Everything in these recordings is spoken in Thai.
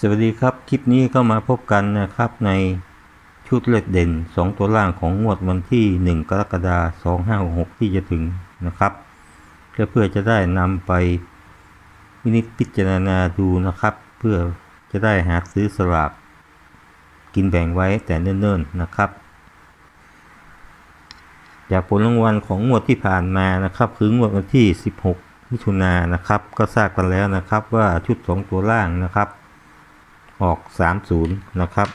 สวัสดีครับ คลิปนี้ก็มาพบกันนะครับในชุดเลขเด่น 2 ตัวล่างของงวดวันที่ 1 กรกฎาคม2566 ที่จะถึงนะครับก็เพื่อจะได้นำไปวินิจพิจารณาดูนะครับ เพื่อจะได้หาซื้อสลากกินแบ่งไว้แต่เนิ่นๆนะครับ จากผลรางวัลของงวดที่ผ่านมานะครับ คืองวดวันที่ 16มิถุนายนนะครับ ก็ทราบกันแล้วนะครับว่าชุด 2 ตัวล่างนะครับ ออก 30 นะครับ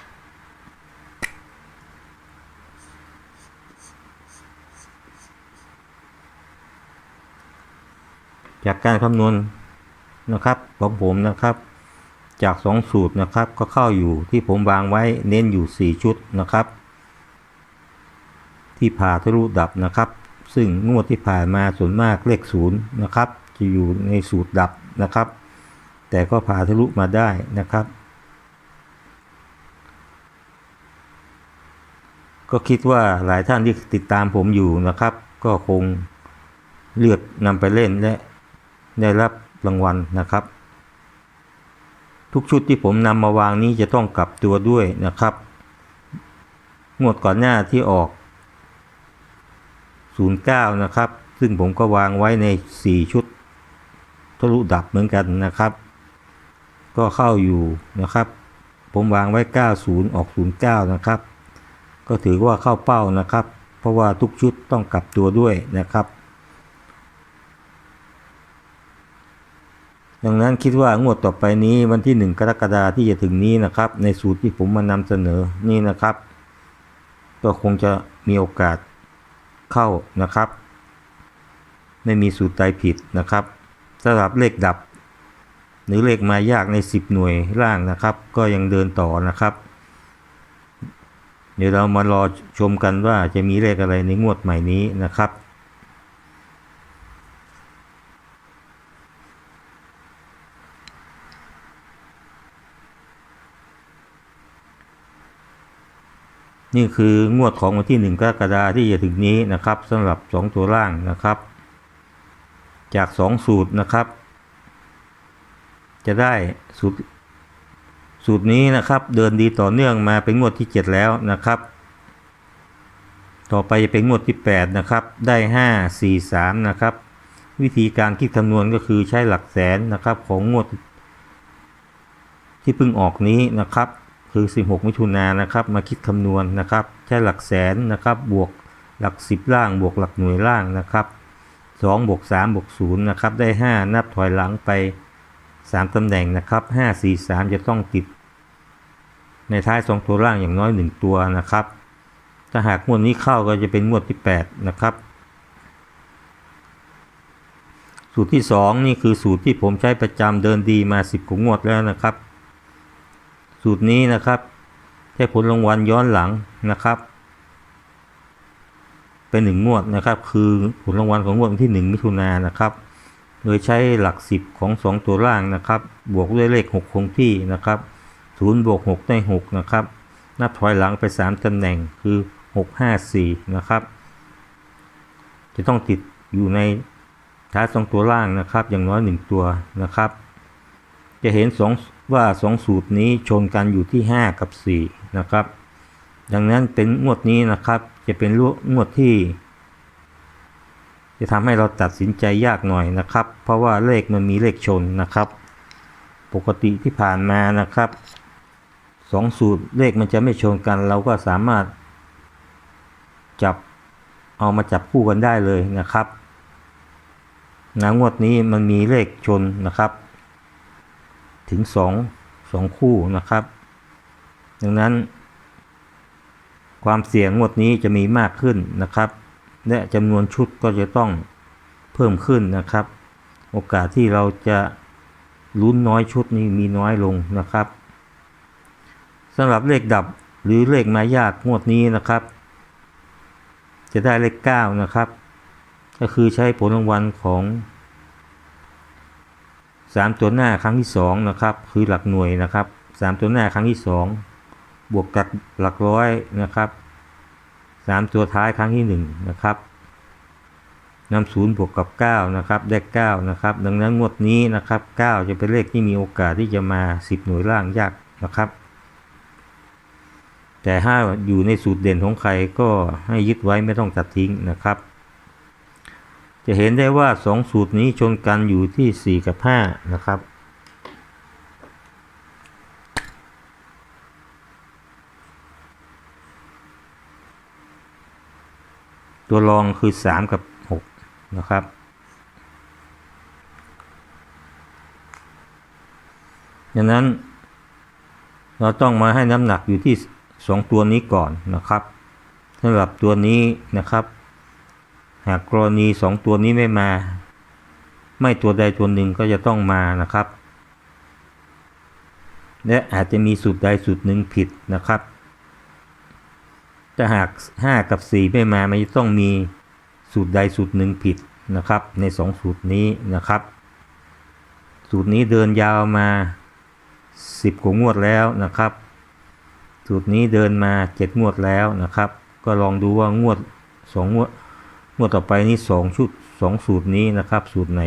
จากการคำนวณนะครับของผมนะครับ จาก2สูตรนะครับก็เข้าอยู่ที่ผมวางไว้เน้นอยู่ 4 ชุดนะครับ ที่ผ่าทะลุดับนะครับ ซึ่งงวดที่ผ่านมาส่วนมากเลขศูนย์นะครับ จะอยู่ในสูตรดับนะครับ แต่ก็ผ่าทะลุมาได้นะครับ ก็คิดว่าหลายท่านที่ติดตามผมอยู่นะครับ ก็คงเลือกนำไปเล่นและได้รับรางวัลนะครับ ทุกชุดที่ผมนำมาวางนี้จะต้องกลับตัวด้วยนะครับงวดก่อนหน้าที่ออก 09 นะครับ ซึ่งผมก็วางไว้ใน 4 ชุดทะลุดับเหมือนกันนะครับ ก็เข้าอยู่นะครับ ผมวางไว้ 90 ออก 09 นะครับ ก็ถือว่าเข้าเป้านะครับ เพราะว่าทุกชุดต้องกลับตัวด้วยนะครับ ดังนั้นคิดว่างวดต่อไปนี้วันที่ 1 กรกฎาที่จะถึงนี้นะครับ ในสูตรที่ผมมานำเสนอนี่นะครับ ก็คงจะมีโอกาสเข้านะครับ ไม่มีสูตรใดผิดนะครับสำหรับเลขดับ หรือเลขมายากใน 10 หน่วยล่างนะครับ ก็ยังเดินต่อนะครับ เดี๋ยวเรามารอชมกันว่าจะมีเลขอะไรในงวดใหม่นี้นะครับ นี่คืองวดของวันที่1กรกฎาคมที่จะถึงนี้นะครับสำหรับ 2 ตัวล่างนะครับ จาก 2 สูตรนะครับ จะได้สูตร สูตรนี้นะครับเดินดีต่อเนื่องมาเป็นงวดที่ 7 แล้วนะครับ ต่อไปจะเป็นงวดที่ 8 นะครับ ได้ 5 4 3 นะครับ วิธีการคิดคำนวณก็คือใช้หลักแสนนะครับของงวด ที่เพิ่งออกนี้นะครับ คือ 16 มิถุนายนนะครับ มาคิดคำนวณนะครับ ใช้หลักแสนนะครับ บวกหลัก 10 ล่าง บวกหลักหน่วยล่างนะครับ2บวก3บวก0นะครับ ได้ 5 นับถอยหลังไป 3 ตำแหน่งนะครับ 5 4 3 จะต้องติด ในท้าย2ตัวล่างอย่างน้อย 1 ตัวนะครับ ถ้าหากงวดนี้เข้าก็จะเป็นงวดที่ 8 นะครับ สูตรที่ 2 นี่คือสูตรที่ผมใช้ประจำเดินดีมา 10กว่างวดแล้วนะครับ สูตรนี้นะครับใช้ผลรางวัลย้อนหลังนะครับ เป็นหนึ่งงวดนะครับ คือผลรางวัลของงวดวันที่ 1 มิถุนายนนะครับ โดยใช้หลัก 10 ของ 2 ตัวล่างนะครับ บวกด้วยเลข 6 คงที่นะครับ0บวก6ได้6นะครับนับถอยหลังไป 3ตำแหน่งคือ 6 5 4 นะครับ จะต้องติดอยู่ในท้าย2ตัวล่างนะครับ อย่างน้อย 1 ตัวนะครับ จะเห็นสองว่า 2 สูตรนี้ชนกันอยู่ที่ 5 กับ 4 นะครับ ดังนั้นเป็นงวดนี้นะครับ จะเป็นงวดที่ จะทำให้เราตัดสินใจยากหน่อยนะครับ เพราะว่าเลขมันมีเลขชนนะครับ ปกติที่ผ่านมานะครับสองสูตรเลขมันจะไม่ชนกัน เราก็สามารถ จับเอามาจับคู่กันได้เลยนะครับนะงวดนี้มันมีเลขชนนะครับ ถึง2 2คู่นะครับ ดังนั้น ความเสี่ยงงวดนี้จะมีมากขึ้นนะครับ และจำนวนชุดก็จะต้องเพิ่มขึ้นนะครับ โอกาสที่เราจะลุ้นน้อยชุดนี้มีน้อยลงนะครับสำหรับเลขดับหรือเลขมายากงวดนี้นะครับ จะได้เลข 9 นะครับ ก็คือใช้ผลรางวัลของ 3 ตัวหน้าครั้งที่ 2 นะครับ คือหลักหน่วยนะครับ 3 ตัวหน้าครั้งที่ 2 บวกกับหลักร้อยนะครับ 3ตัวท้ายครั้งที่1นะครับนำศูนย์บวกกับ9นะครับ ได้9นะครับ ดังนั้นงวดนี้นะครับ9จะเป็นเลขที่มีโอกาสที่จะมา10หน่วยล่างยากนะครับ แต่ถ้าอยู่ในสูตรเด่นของใครก็ให้ยึดไว้ไม่ต้องตัดทิ้งนะครับ จะเห็นได้ว่า2สูตรนี้ชนกันอยู่ที่4กับ5นะครับ ตัวรองคือ 3 กับ 6 นะครับ ดังนั้นเราต้องมาให้น้ำหนักอยู่ที่ 2 ตัวนี้ก่อนนะครับสำหรับตัวนี้นะครับ หากกรณี 2 ตัวนี้ไม่มา ไม่ตัวใดตัวหนึ่งก็จะต้องมานะครับ และอาจจะมีสูตรใดสูตรหนึ่งผิดนะครับ ถ้าหาก 5 กับ 4 ไม่มามันจะต้องมีสูตรใดสูตรหนึ่งผิดนะครับ ใน 2 สูตรนี้นะครับ สูตรนี้เดินยาวมา 10กว่างวดแล้วนะครับ สูตรนี้เดินมา 7 งวดแล้วนะครับ ก็ลองดูว่างวด 2 งวดงวดต่อไปนี้2ชุด2สูตรนี้นะครับ สูตรไหน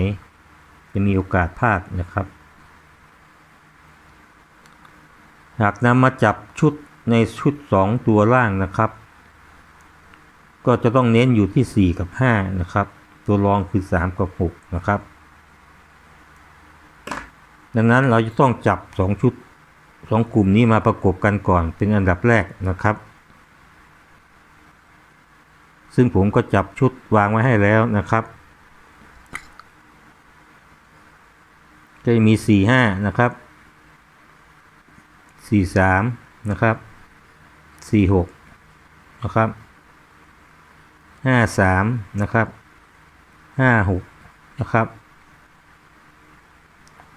จะมีโอกาสพลาดนะครับ หากนำมาจับชุด ในชุด 2 ตัวล่างนะครับ ก็จะต้องเน้นอยู่ที่ 4 กับ 5 นะครับ ตัวรองคือ 3 กับ 6 นะครับ ดังนั้นเราจะต้องจับ 2 ชุด 2 กลุ่มนี้มาประกบกันก่อนเป็นอันดับแรกนะครับ ซึ่งผมก็จับชุดวางไว้ให้แล้วนะครับจะมี 4 5 นะครับ 4 3 นะครับ 4 6นะครับ5 3นะครับ5 6นะครับ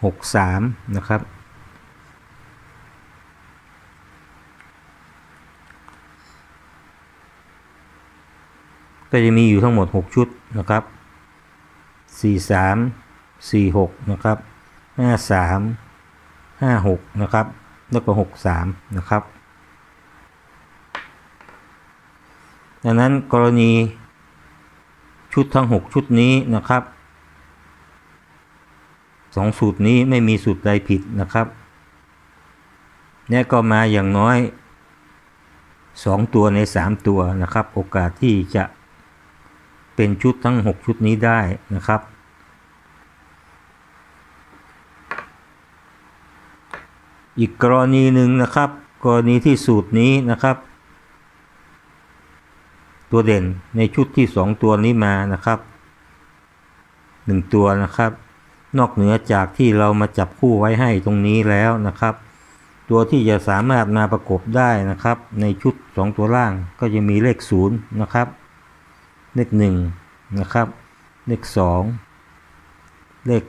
6 3นะครับก็จะมีอยู่ทั้งหมด 6 ชุดนะครับ 4 3 4 6 นะครับ 5 3 5 6 นะครับ แล้วก็ 6 3 นะครับ ดังนั้นกรณีชุดทั้ง 6 ชุดนี้นะครับสองสูตรนี้ไม่มีสูตรใดผิดนะครับนี่ก็มาอย่างน้อย 2 ตัวใน 3 ตัวนะครับ โอกาสที่จะเป็นชุดทั้ง 6 ชุดนี้ได้นะครับ อีกกรณีหนึ่งนะครับ กรณีที่สูตรนี้นะครับ ตัวเด่นในชุดที่ 2 ตัวนี้มานะครับ 1 ตัวนะครับ นอกเหนือจากที่เรามาจับคู่ไว้ให้ตรงนี้แล้วนะครับ ตัวที่จะสามารถมาประกบได้นะครับ ในชุด 2 ตัวล่างก็จะมีเลข 0 นะครับ เลข 1 นะครับ เลข 2 เลข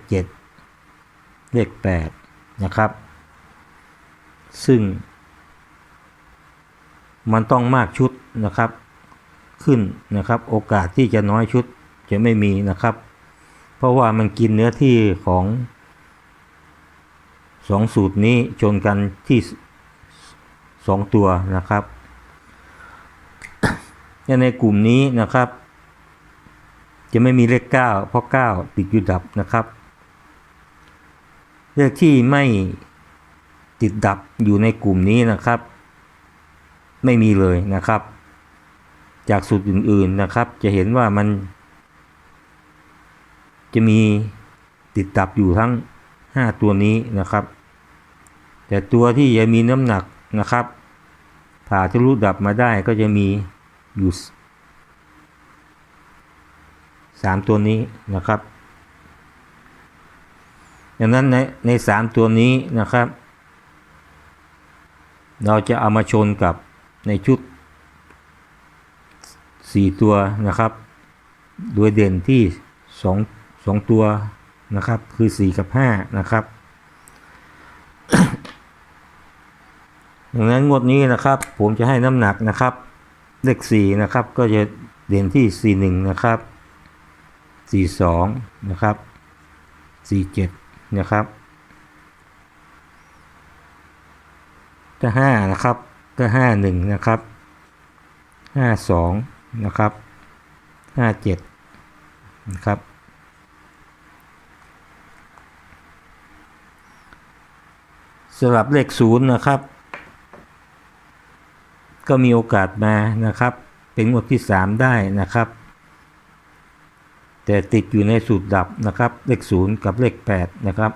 7 เลข 8 นะครับ ซึ่งมันต้องมากชุดนะครับ ขึ้นนะครับ โอกาสที่จะน้อยชุดจะไม่มีนะครับ เพราะว่ามันกินเนื้อที่ของสองสูตรนี้ชนกันที่สองตัวนะครับในกลุ่มนี้นะครับ จะไม่มีเลข 9 เพราะ 9 ติดอยู่ดับนะครับ เลขที่ไม่ติดดับอยู่ในกลุ่มนี้นะครับ ไม่มีเลยนะครับ จากสูตรอื่นๆนะครับ จะเห็นว่ามัน จะมีติดดับอยู่ทั้ง 5 ตัวนี้นะครับ แต่ตัวที่จะมีน้ำหนักนะครับผ่าทะลุดับมาได้ก็จะมีอยู่3ตัวนี้นะครับดังนั้นในใน3ตัวนี้นะครับ เราจะเอามาชนกับในชุด 4 ตัวนะครับ โดยเด่นที่2 2ตัวนะครับ คือ 4 กับ 5 นะครับดังนั้นงวดนี้นะครับ ผมจะให้น้ำหนักนะครับ เลข 4 นะครับ ก็จะเด่นที่ 41 นะครับ 42 นะครับ 47 นะครับก็5นะครับก็ 51 นะครับ 52 นะครับ57นะครับสำหรับเลขศูนย์นะครับ ก็มีโอกาสมานะครับ เป็นงวดที่3ได้นะครับ แต่ติดอยู่ในสูตรดับนะครับ เลขศูนย์กับเลข8นะครับ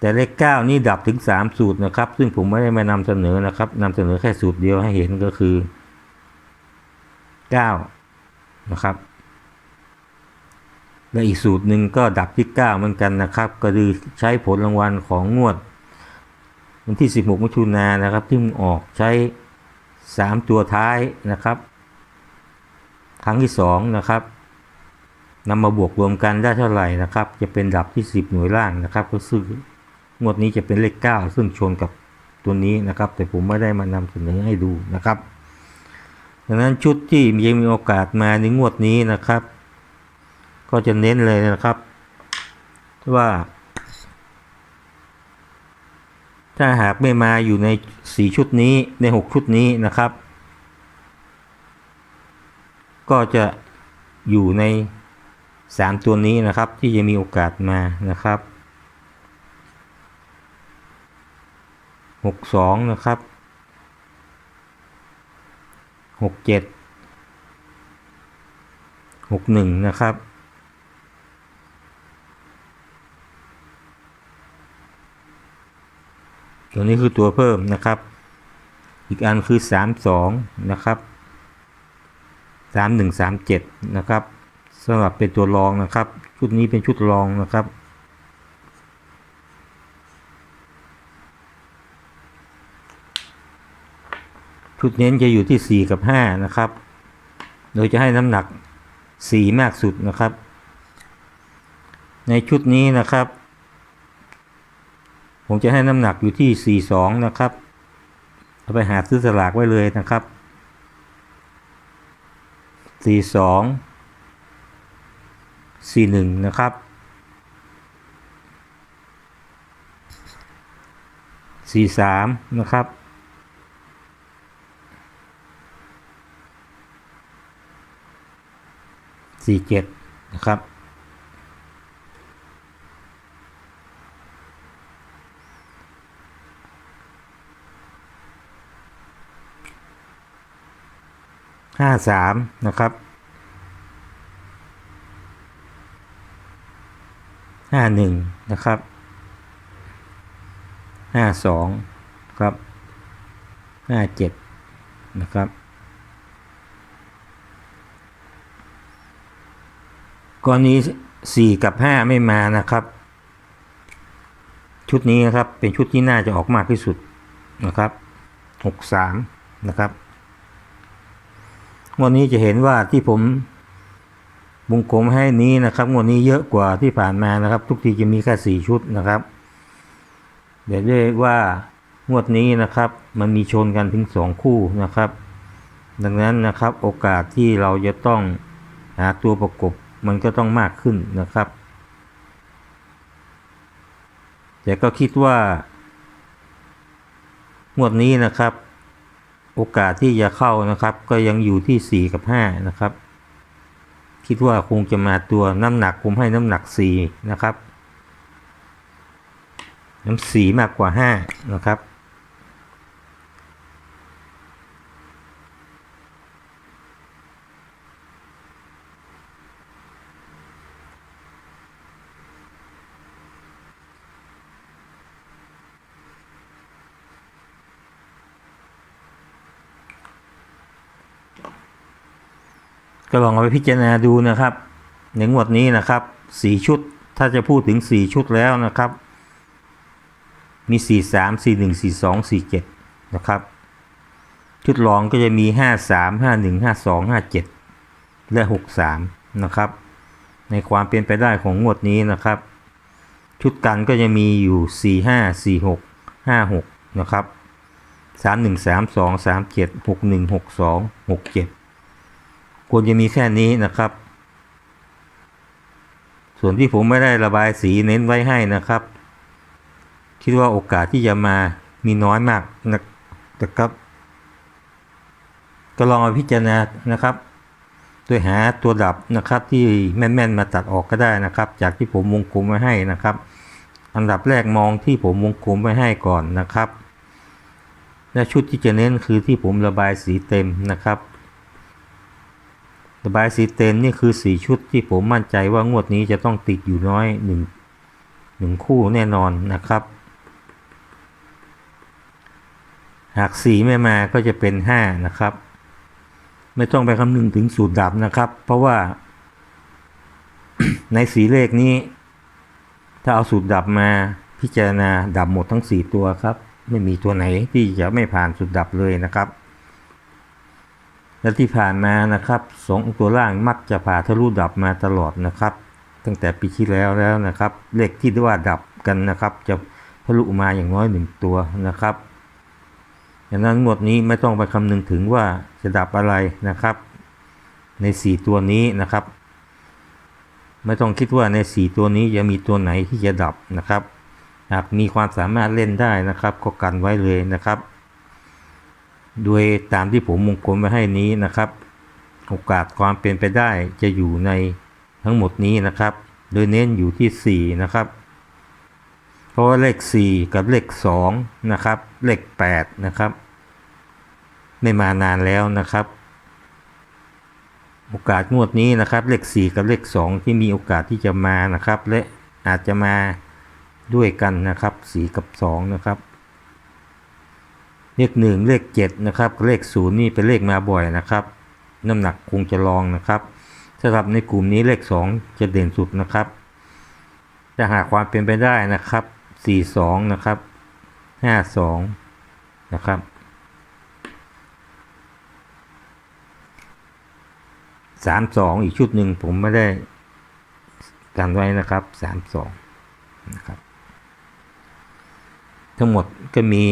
แต่เลข9นี่ดับถึง 3 สูตรนะครับ ซึ่งผมไม่ได้มานำเสนอนะครับนำเสนอแค่สูตรเดียวให้เห็นก็คือ9นะครับ และอีกสูตรหนึ่งก็ดับที่ 9 เหมือนกันนะครับ ก็คือใช้ผลรางวัลของงวด วันที่ 16 มิถุนายนนะครับ ที่มึงออกใช้ 3 ตัวท้ายนะครับ ครั้งที่ 2 นะครับนำมาบวกรวมกันได้เท่าไหร่นะครับ จะเป็นดับที่ 10 หน่วยล่างนะครับ ก็ซึ่ง งวดนี้จะเป็นเลข 9 ซึ่งชนกับตัวนี้นะครับ แต่ผมไม่ได้มานำเสนอให้ดูนะครับดังนั้นชุดที่ยังมีโอกาสมาในงวดนี้นะครับ ก็จะเน้นเลยนะครับว่าถ้าหากไม่มาอยู่ในสีชุดนี้ในหกชุดนี้นะครับ ก็จะอยู่ในสามตัวนี้นะครับ ที่จะมีโอกาสมานะครับ หกสองนะครับหกเจ็ดหกหนึ่งนะครับตัวนี้คือตัวเพิ่มนะครับ อีกอันคือสามสองนะครับสามหนึ่งสามเจ็ดนะครับสำหรับเป็นตัวรองนะครับ ชุดนี้เป็นชุดรองนะครับ ชุดเน้นจะอยู่ที่ 4 กับ 5 นะครับ โดยจะให้น้ำหนัก 4 มากสุดนะครับ ในชุดนี้นะครับ ผมจะให้น้ำหนักอยู่ที่ 42 นะครับ เอาไปหาซื้อสลากไว้เลยนะครับ 42 41 นะครับ43 นะครับ 47 นะครับห้าสามนะครับห้าหนึ่งนะครับห้าสองครับห้าเจ็ดนะครับ กรณีสี่กับห้าไม่มานะครับ ชุดนี้นะครับเป็นชุดที่น่าจะออกมากที่สุดนะครับหกสามนะครับงวดนี้จะเห็นว่าที่ผมวงกลมให้นี้นะครับงวดนี้เยอะกว่าที่ผ่านมานะครับ ทุกทีจะมีแค่สี่ชุดนะครับ เดี๋ยวเรียกว่างวดนี้นะครับ มันมีชนกันถึงสองคู่นะครับ ดังนั้นนะครับโอกาสที่เราจะต้องหาตัวประกบ มันก็ต้องมากขึ้นนะครับ แต่ก็คิดว่างวดนี้นะครับ โอกาสที่จะเข้านะครับ ก็ยังอยู่ที่ 4 กับ 5 นะครับ คิดว่าคงจะมาตัวน้ำหนักผมให้น้ำหนัก 4 นะครับน้ำสีมากกว่า 5 นะครับ ก็ลองเอาไปพิจารณาดูนะครับ ในงวดนี้นะครับสี่ชุดถ้าจะพูดถึงสี่ชุดแล้วนะครับ มีสี่สามสี่หนึ่งสี่สองสี่เจ็ดนะครับ ชุดรองก็จะมีห้าสามห้าหนึ่งห้าสองห้าเจ็ดและหกสามนะครับ ในความเป็นไปได้ของงวดนี้นะครับ ชุดกันก็จะมีอยู่สี่ห้าสี่หกห้าหกนะครับสามหนึ่งสามสองสามเจ็ดหกหนึ่งหกสองหกเจ็ด ควรจะมีแค่นี้นะครับ ส่วนที่ผมไม่ได้ระบายสีเน้นไว้ให้นะครับ คิดว่าโอกาสที่จะมามีน้อยมากนะครับ ก็ลองเอาพิจารณานะครับโดยหาตัวดับนะครับที่แม่นๆมาตัดออกก็ได้นะครับ จากที่ผมวงกลมไว้ให้นะครับ อันดับแรกมองที่ผมวงกลมไว้ให้ก่อนนะครับ และชุดที่จะเน้นคือที่ผมระบายสีเต็มนะครับ ระบายสีเต็มนี่คือสีชุดที่ผมมั่นใจว่างวดนี้จะต้องติดอยู่น้อยหนึ่งหนึ่งคู่แน่นอนนะครับ หากสีไม่มาก็จะเป็น 5 นะครับ ไม่ต้องไปคำนึงถึงสูตรดับนะครับ เพราะว่าในสีเลขนี้ ถ้าเอาสูตรดับมาพิจารณาดับหมดทั้ง 4 ตัวครับ ไม่มีตัวไหนที่จะไม่ผ่านสูตรดับเลยนะครับ และที่ผ่านมานะครับสองตัวล่างมักจะผ่าทะลุดับมาตลอดนะครับ ตั้งแต่ปีที่แล้วแล้วนะครับ เลขที่ว่าดับกันนะครับ จะทะลุมาอย่างน้อยหนึ่งตัวนะครับดังนั้นงวดนี้ไม่ต้องไปคำนึงถึงว่าจะดับอะไรนะครับ ใน 4 ตัวนี้นะครับ ไม่ต้องคิดว่าใน 4 ตัวนี้จะมีตัวไหนที่จะดับนะครับ หากมีความสามารถเล่นได้นะครับ ก็กันไว้เลยนะครับ โดยตามที่ผมมงกลไว้ให้นี้นะครับ โอกาสความเป็นไปได้จะอยู่ในทั้งหมดนี้นะครับ โดยเน้นอยู่ที่ 4 นะครับ เพราะว่าเลข 4 กับเลข2นะครับ เลข 8 นะครับ ไม่มานานแล้วนะครับ โอกาสงวดนี้นะครับ เลข 4 กับเลข 2 ที่มีโอกาสที่จะมานะครับ และอาจจะมาด้วยกันนะครับ 4 กับ 2 นะครับ เลข1เลข7นะครับ เลข0นี่เป็นเลขมาบ่อยนะครับ น้ำหนักคงจะลองนะครับสำหรับในกลุ่มนี้เลข2จะเด่นสุดนะครับถ้าหาความเป็นไปได้นะครับ42นะครับ52นะครับ32อีกชุดหนึ่งผมไม่ได้กันไว้นะครับ32นะครับ ทั้งหมดก็มี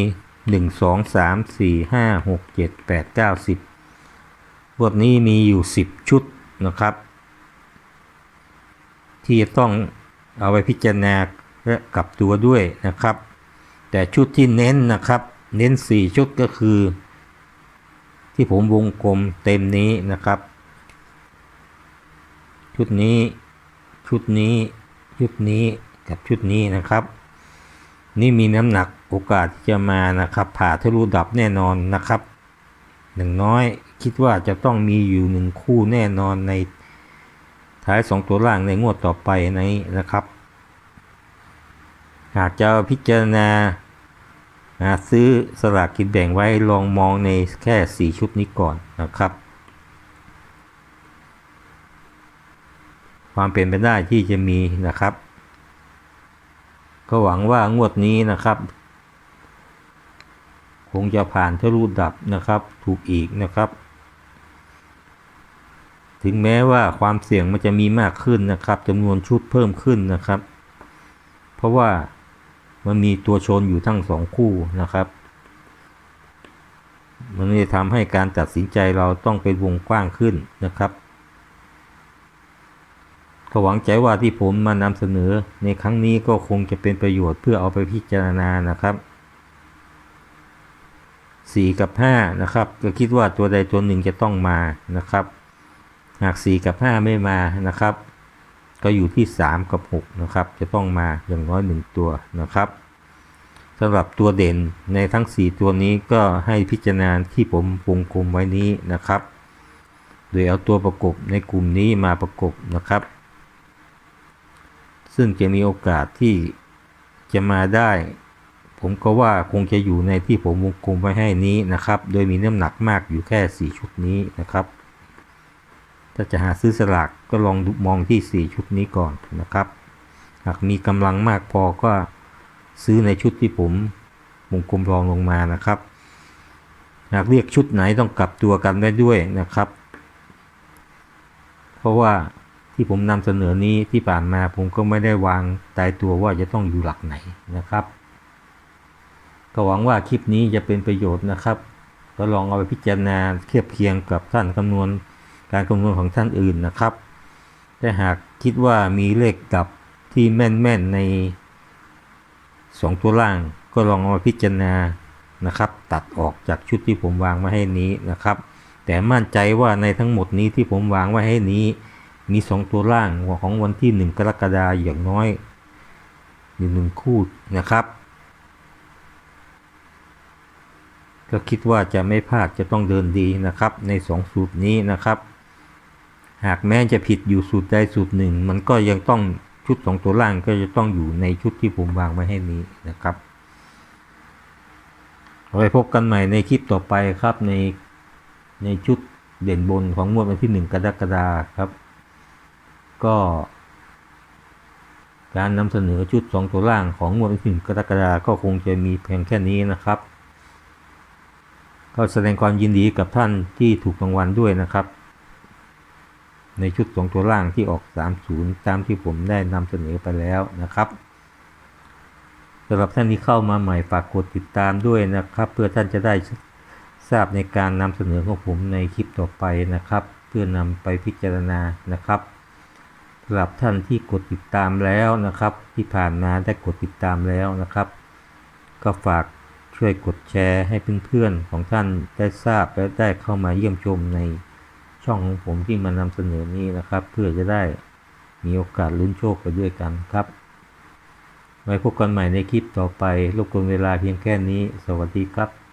1 2 3 4 5 6 7 8 9 10บทนี้มีอยู่10ชุดนะครับ ที่ต้องเอาไปพิจารณาและกลับตัวด้วยนะครับ แต่ชุดที่เน้นนะครับ เน้น4ชุดก็คือ ที่ผมวงกลมเต็มนี้นะครับ ชุดนี้ชุดนี้ชุดนี้กับชุดนี้นะครับ นี่มีน้ำหนักโอกาสที่จะมานะครับ ผ่าทะลุดับแน่นอนนะครับหนึ่งน้อยคิดว่าจะต้องมีอยู่หนึ่งคู่แน่นอนในท้ายสองตัวล่างในงวดต่อไปนี้นะครับ หากจะพิจารณาหาซื้อสลากกินแบ่งไว้ลองมองในแค่ 4 ชุดนี้ก่อนนะครับ ความเป็นไปได้ที่จะมีนะครับ ก็หวังว่างวดนี้นะครับ คงจะผ่านทะลุดับนะครับ ถูกอีกนะครับ ถึงแม้ว่าความเสี่ยงมันจะมีมากขึ้นนะครับจำนวนชุดเพิ่มขึ้นนะครับ เพราะว่ามันมีตัวชนอยู่ทั้งสองคู่นะครับ มันจะทำให้การตัดสินใจเราต้องเป็นวงกว้างขึ้นนะครับก็หวังใจว่าที่ผมมานำเสนอในครั้งนี้ก็คงจะเป็นประโยชน์เพื่อเอาไปพิจารณานะครับ 4 กับ5นะครับก็คิดว่าตัวใดตัวหนึ่งจะต้องมานะครับ หาก 4 กับ 5 ไม่มานะครับ ก็อยู่ที่ 3 กับ6นะครับจะต้องมาอย่างน้อย 1 ตัวนะครับสำหรับตัวเด่นในทั้ง 4 ตัวนี้ก็ให้พิจารณาที่ผมวงกลมไว้นี้นะครับ โดยเอาตัวประกบในกลุ่มนี้มาประกบนะครับ ซึ่งจะมีโอกาสที่จะมาได้ ผมก็ว่าคงจะอยู่ในที่ผมวงกลมไว้ให้นี้นะครับ โดยมีน้ำหนักมากอยู่แค่ 4 ชุดนี้นะครับ ถ้าจะหาซื้อสลากก็ลองมองที่ 4 ชุดนี้ก่อนนะครับ หากมีกำลังมากพอก็ซื้อในชุดที่ผมวงกลมรองลงมานะครับ หากเรียกชุดไหนต้องกลับตัวกันได้ด้วยนะครับ เพราะว่าที่ผมนำเสนอนี้ที่ผ่านมาผมก็ไม่ได้วางตายตัวว่าจะต้องอยู่หลักไหนนะครับ ก็หวังว่าคลิปนี้จะเป็นประโยชน์นะครับ ก็ลองเอาไปพิจารณาเทียบเคียงกับท่านคำนวณการคำนวณของท่านอื่นนะครับ แต่หากคิดว่ามีเลขดับที่แม่นๆใน 2 ตัวล่าง ก็ลองเอามาพิจารณานะครับ ตัดออกจากชุดที่ผมวางมาให้นี้นะครับ แต่มั่นใจว่าในทั้งหมดนี้ที่ผมวางไว้ให้นี้ มีสองตัวล่างของวันที่หนึ่งกรกฎาคมอย่างน้อยอยู่หนึ่งคู่นะครับ ก็คิดว่าจะไม่พลาดจะต้องเดินดีนะครับ ในสองสูตรนี้นะครับ หากแม้จะผิดอยู่สูตรใดสูตรหนึ่ง มันก็ยังต้องชุดสองตัวล่างก็จะต้องอยู่ในชุดที่ผมวางไว้ให้นี้นะครับเอาไว้พบกันใหม่ในคลิปต่อไปครับในในชุดเด่นบนของงวดวันที่หนึ่งกรกฎาคมครับ ก็ การนำเสนอชุดสองตัวล่างของงวดวันที่หนึ่งกรกฎาคมก็คงจะมีเพียงแค่นี้นะครับ ก็แสดงความยินดีกับท่านที่ถูกรางวัลด้วยนะครับ ในชุดสองตัวล่างที่ออก 30 ตามที่ผมได้นำเสนอไปแล้วนะครับสำหรับท่านที่เข้ามาใหม่ฝากกดติดตามด้วยนะครับ เพื่อท่านจะได้ทราบในการนำเสนอของผมในคลิปต่อไปนะครับ เพื่อนำไปพิจารณานะครับสำหรับท่านที่กดติดตามแล้วนะครับ ที่ผ่านมาได้กดติดตามแล้วนะครับ ก็ฝาก ช่วยกดแชร์ให้เพื่อนๆของท่านได้ทราบและได้เข้ามาเยี่ยมชมในช่องของผมที่มานำเสนอนี้นะครับ เพื่อจะได้มีโอกาสลุ้นโชคไปด้วยกันครับ ไว้พบกันใหม่ในคลิปต่อไปรบกวนเวลาเพียงแค่นี้ สวัสดีครับ